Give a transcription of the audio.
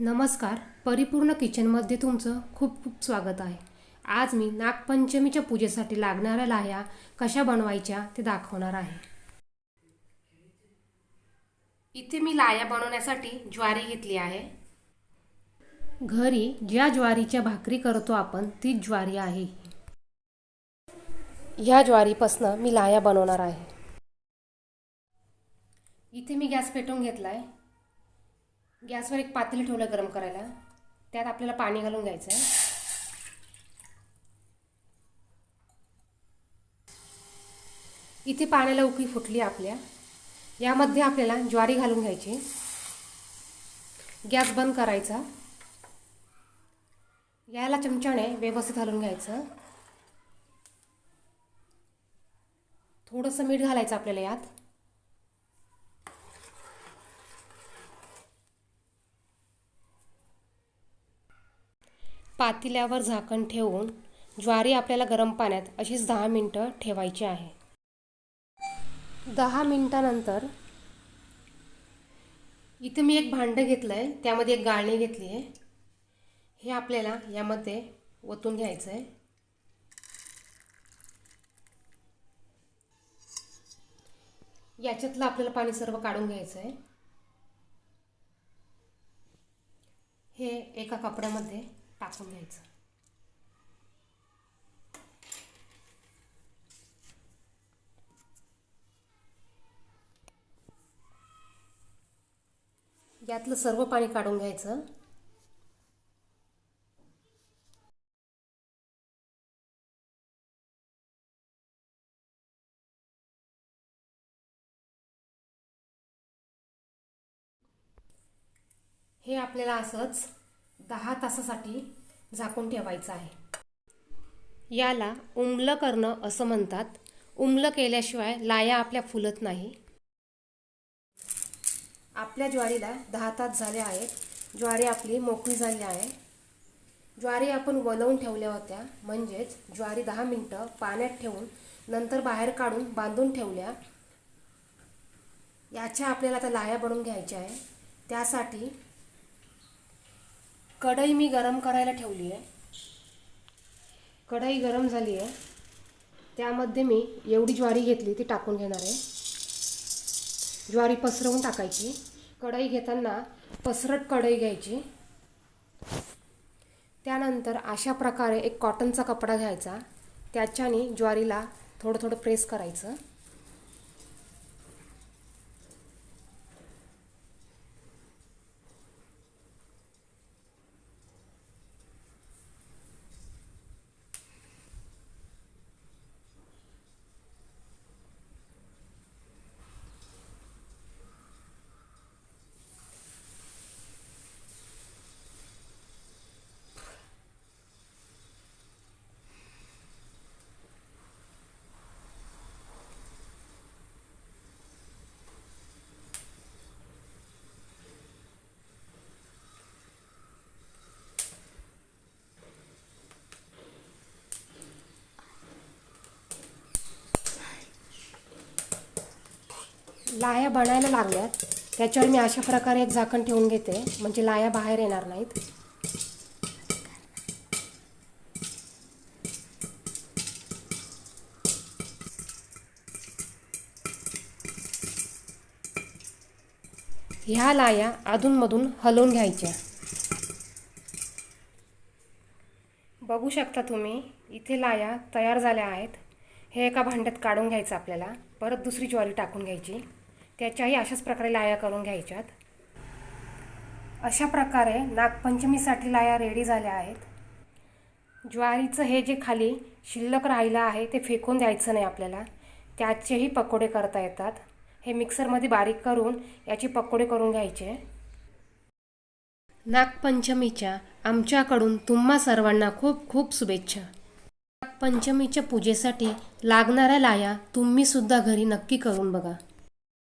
नमस्कार. परिपूर्ण किचनमध्ये तुमचं खूप खूप स्वागत आहे. आज मी नागपंचमीच्या पूजेसाठी लागणाऱ्या लाह्या कशा बनवायच्या ते दाखवणार आहे. इथे मी लाह्या बनवण्यासाठी ज्वारी घेतली आहे. घरी ज्या ज्वारीच्या भाकरी करतो आपण तीच ज्वारी आहे. ह्या ज्वारीपासनं मी लाह्या बनवणार आहे. इथे मी गॅस पेटवून घेतला आहे गॅसवर एक पातेलं ठेवलं गरम करायला. त्यात आपल्याला पाणी घालून घ्यायचं. आहे इथे पाण्याला उकळी फुटली आपल्या. यामध्ये आपल्याला ज्वारी घालून घ्यायची. गॅस बंद करायचा. याला चमच्याने व्यवस्थित घालून घ्यायचं. थोडंसं मीठ घालायचं आपल्याला यात. पातेल्यावर झाकण ठेवून ज्वारी आपल्याला गरम पाण्यात अशीच दहा मिनटं ठेवायची आहे. दहा मिनटानंतर इथे मी एक भांडं घेतलं आहे त्यामध्ये एक गाळणी घेतली आहे. हे आपल्याला यामध्ये ओतून घ्यायचं आहे याच्यातलं आपल्याला पाणी सर्व काढून घ्यायचं आहे हे एका कपड्यामध्ये टाकून घ्यायचं यातलं सर्व पाणी काढून घ्यायचं. हे आपल्याला असंच दहा तासासाठी झाकून ठेवायचं आहे. याला उमलं करणं असं म्हणतात. उमलं केल्याशिवाय लाया आपल्या फुलत नाही. आपल्या ज्वारीला दहा तास झाले आहेत. ज्वारी आपली मोकळी झाली आहे. ज्वारी आपण वलवून ठेवल्या होत्या. म्हणजेच ज्वारी दहा मिनटं पाण्यात ठेवून नंतर बाहेर काढून बांधून ठेवल्या. याच्या आपल्याला आता लाया बनवून घ्यायच्या आहे. त्यासाठी कढई मी गरम करायला ठेवली आहे. कढई गरम झाली आहे. त्यामध्ये मी एवढी ज्वारी घेतली ती टाकून घेणार आहे. ज्वारी पसरवून टाकायची. कढई घेताना पसरट कढई घ्यायची. त्यानंतर अशा प्रकारे एक कॉटनचा कपडा घ्यायचा. त्याच्याने ज्वारीला थोडं थोडं प्रेस करायचं. लाया बनायला लागल्यात. त्याच्यावर मी अशा प्रकारे एक झाकण ठेवून घेते. म्हणजे लाया बाहेर येणार नाहीत. ह्या लाया अधूनमधून हलवून घ्यायच्या. बघू शकता तुम्ही इथे लाया तयार झाल्या आहेत. हे एका भांड्यात काढून घ्यायचं आपल्याला. परत दुसरी ज्वारी टाकून घ्यायची. त्याच्याही अशाच प्रकारे लाया करून घ्यायच्यात. अशा प्रकारे नागपंचमीसाठी लाया रेडी झाल्या आहेत. ज्वारीचं हे जे खाली शिल्लक राहिलं आहे ते फेकून द्यायचं नाही आपल्याला. त्याचेही पकोडे करता येतात. हे मिक्सरमध्ये बारीक करून याची पकोडे करून घ्यायचे. नागपंचमीच्या आमच्याकडून तुम्हा सर्वांना खूप खूप शुभेच्छा. नागपंचमीच्या पूजेसाठी लागणाऱ्या लाया तुम्हीसुद्धा घरी नक्की करून बघा.